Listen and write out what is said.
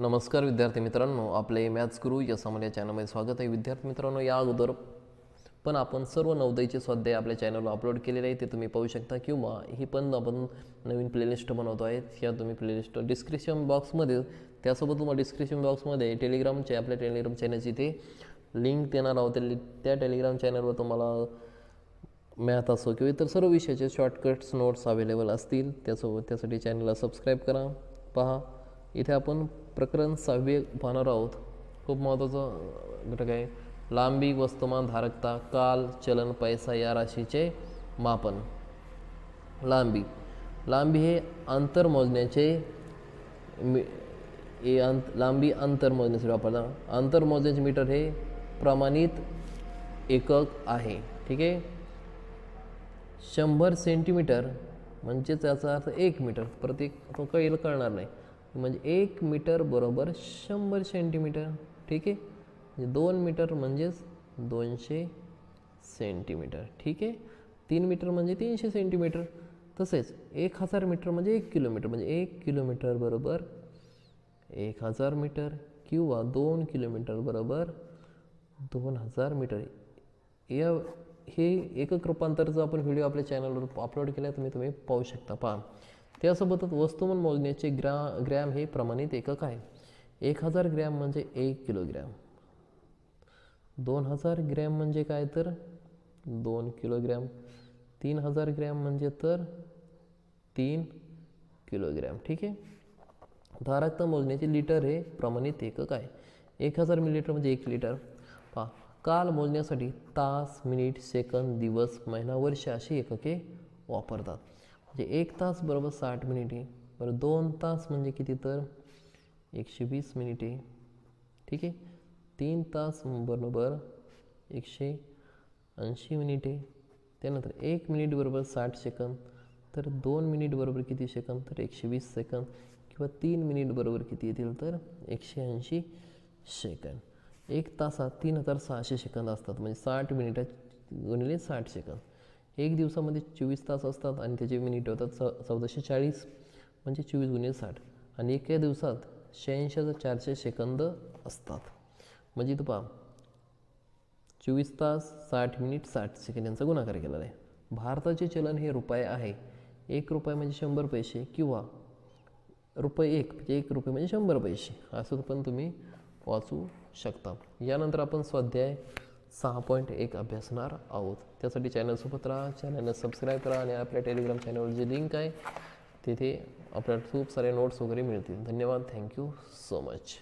नमस्कार विद्यार्थी मित्रांनो आपले मॅथ्स गुरु या सामान्य चॅनलमध्ये स्वागत आहे. विद्यार्थी मित्रांनो या अगोदर पण आपण सर्व नवदयचे स्वाध्याय आपल्या चॅनलवर अपलोड केलेले आहे ते तुम्ही पाहू शकता किंवा ही पण आपण नवीन प्लेलिस्ट बनवतो आहे या तुम्ही प्लेलिस्ट डिस्क्रिप्शन बॉक्समध्ये त्यासोबत तुम्हाला डिस्क्रिप्शन बॉक्समध्ये टेलिग्रामचे आपल्या टेलिग्राम चॅनलची ते लिंक देणार आहोत. त्या टेलिग्राम चॅनलवर तुम्हाला मॅथ असो किंवा इतर सर्व विषयाचे शॉर्टकट्स नोट्स अवेलेबल असतील त्यासोबत त्यासाठी चॅनलला सबस्क्राईब करा पहा. इथे आपण प्रकरण सहावे पाहणार आहोत. खूप महत्त्वाचं घटक आहे. लांबी वस्तुमान धारकता काल चलन पैसा या राशीचे मापन. लांबी. लांबी हे अंतर मोजण्याचे मी हे अंत लांबी अंतर मोजण्यासाठी वापरतात. अंतर मोजण्याचे मीटर हे प्रमाणित एकक आहे. ठीक आहे? शंभर सेंटीमीटर म्हणजेच याचा अर्थ एक मीटर. प्रत्येक तो कळेल कळणार नाही. म्हणजे एक मीटर बरोबर शंभर सेंटीमीटर ठीक आहे? म्हणजे दोन मीटर म्हणजेच दोनशे सेंटीमीटर ठीक आहे? तीन मीटर म्हणजे तीनशे सेंटीमीटर. तसेच एक हजार मीटर म्हणजे एक किलोमीटर म्हणजे एक किलोमीटर बरोबर एक हजार मीटर किंवा दोन किलोमीटर बरोबर दोन हजार मीटर. या हे एकक रूपांतरचा आपण व्हिडिओ आपल्या चॅनलवर अपलोड केला तुम्ही तुम्ही पाहू शकता. पहा. त्यासोबतच वस्तुमान मोजण्याचे ग्रा ग्रॅम हे प्रमाणित एकक आहे. एक हजार ग्रॅम म्हणजे एक किलोग्रॅम. दोन हजार ग्रॅम म्हणजे काय तर? दोन किलोग्रॅम. तीन हजार ग्रॅम म्हणजे तर? तीन किलोग्रॅम. ठीक आहे? धारकता मोजण्याचे लिटर हे प्रमाणित एकक आहे. एक हजार मिलीलिटर म्हणजे एक लिटर. पहा काल मोजण्यासाठी तास मिनिट सेकंद दिवस महिना वर्ष अशी एकके वापरतात. म्हणजे एक तास बरोबर साठ मिनिटे बरं दोन तास म्हणजे किती तर? एकशे वीस मिनिटे. ठीक आहे? तीन तास बरोबर एकशे ऐंशी मिनिटे. त्यानंतर एक मिनिट बरोबर साठ सेकंद तर दोन मिनिट बरोबर किती सेकंद? तर एकशे वीस सेकंद. किंवा तीन मिनिट बरोबर किती येतील तर? एकशे ऐंशी सेकंद. एक तासात तीन हजार सहाशे सेकंद असतात. म्हणजे साठ मिनिटात गुणिले साठ सेकंद. एक दिवसामध्ये चोवीस तास असतात आणि त्याचे मिनिट होतात च चौदाशे चाळीस म्हणजे चोवीस गुणे साठ. आणि एका दिवसात शहाऐंशी हजार चारशे सेकंद असतात. म्हणजे तू पहा चोवीस तास साठ मिनिट साठ सेकंद यांचा गुणाकार केलेला आहे. भारताचे चलन हे रुपये आहे. एक रुपये म्हणजे शंभर पैसे किंवा रुपये एक म्हणजे एक रुपये म्हणजे शंभर पैसे. असं पण तुम्ही वाचू शकता. यानंतर आपण स्वाध्याय सहा पॉईंट एक अभ्यासणार आहोत. त्यासाठी चॅनलसोबत राहा चॅनलला सबस्क्राईब करा आणि आपल्या टेलिग्राम चॅनलवर जी लिंक आहे तिथे आपल्याला खूप सारे नोट्स वगैरे मिळतील. धन्यवाद. Thank you so much